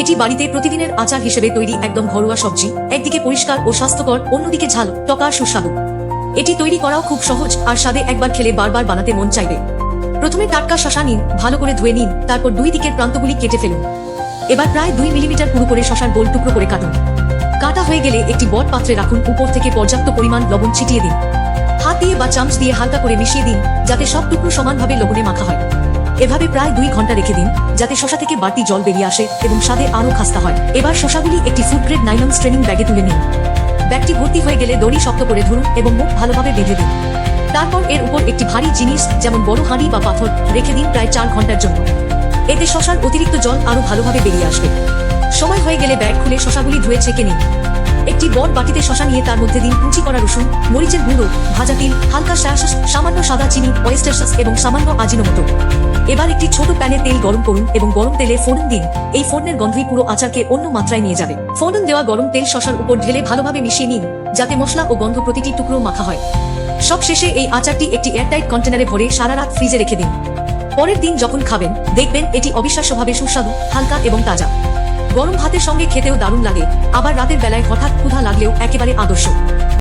এটি বাড়িতে প্রতিদিনের আচার হিসেবে তৈরি একদম ঘরোয়া সবজি, একদিকে পরিষ্কার ও স্বাস্থ্যকর, অন্যদিকে ঝাল টকা সুস্বাদু। এটি তৈরি করাও খুব সহজ, আর স্বাদে একবার খেলে বারবার বানাতে মন চাইবে। প্রথমে টাটকা শশা নিন, ভালো করে ধুয়ে নিন, তারপর দুই দিকের প্রান্তগুলি কেটে ফেলুন। এবার প্রায় দুই মিলিমিটার পুরো করে শশার গোল টুকরো করে কাটুন। কাটা হয়ে গেলে একটি বট পাত্রে রাখুন উপর থেকে পর্যাপ্ত পরিমাণ লবণ ছিটিয়ে দিন। হাত দিয়ে বা চামচ দিয়ে হালকা করে মিশিয়ে দিন, যাতে সব টুকরো সমানভাবে লবণে মাখা হয়। এভাবে প্রায় দুই ঘণ্টা রেখে দিন, যাতে শশা থেকে বাড়তি জল বেরিয়ে আসে এবং স্বাদে আরও খাস্তা হয়। এবার শশাগুলি একটি ফুড গ্রেড নাইলন স্ট্রেনিং ব্যাগে তুলে নিন। ব্যাগটি ভর্তি হয়ে গেলে দড়ি শক্ত করে ধরুন এবং মুখ ভালোভাবে বেঁধে দিন। তারপর এর উপর একটি ভারী জিনিস, যেমন বড় হাঁড়ি বা পাথর, রেখে দিন প্রায় চার ঘণ্টার জন্য। এতে শশার অতিরিক্ত জল আরও ভালোভাবে বেরিয়ে আসবে। সময় হয়ে গেলে ব্যাগ খুলে শশাগুলি ধুয়ে ছেঁকে নিন। একটি বড় বাটিতে শশা নিয়ে তার মধ্যে দিন কুচি করা রসুন, মরিচের গুঁড়ো, ভাজা তিল, হালকা সয়া সামান্য সাদা চিনি ওয়েস্টার সস এবং সামান্য আজিনোমতো এবার একটি ছোট প্যানে তেল গরম করুন এবং গরম তেলে ফোড়ন দিন। এই ফোড়নের গন্ধই পুরো আচারকে অন্য মাত্রায় নিয়ে যাবে। ফোড়ন দেওয়া গরম তেল শশার উপর ঢেলে ভালোভাবে মিশিয়ে নিন, যাতে মশলা ও গন্ধ প্রতিটি টুকরো মাখা হয়। সব শেষে এই আচারটি একটি এয়ারটাইট কন্টেনারে ভরে সারা রাত ফ্রিজে রেখে দিন। পরের দিন যখন খাবেন, দেখবেন এটি অবিশ্বাস্যভাবে সুস্বাদু, হালকা এবং তাজা। গরম ভাতের সঙ্গে খেতেও দারুণ লাগে। আবার রাতের বেলায় হঠাৎ ক্ষুধা লাগলেও একেবারে আদর্শ।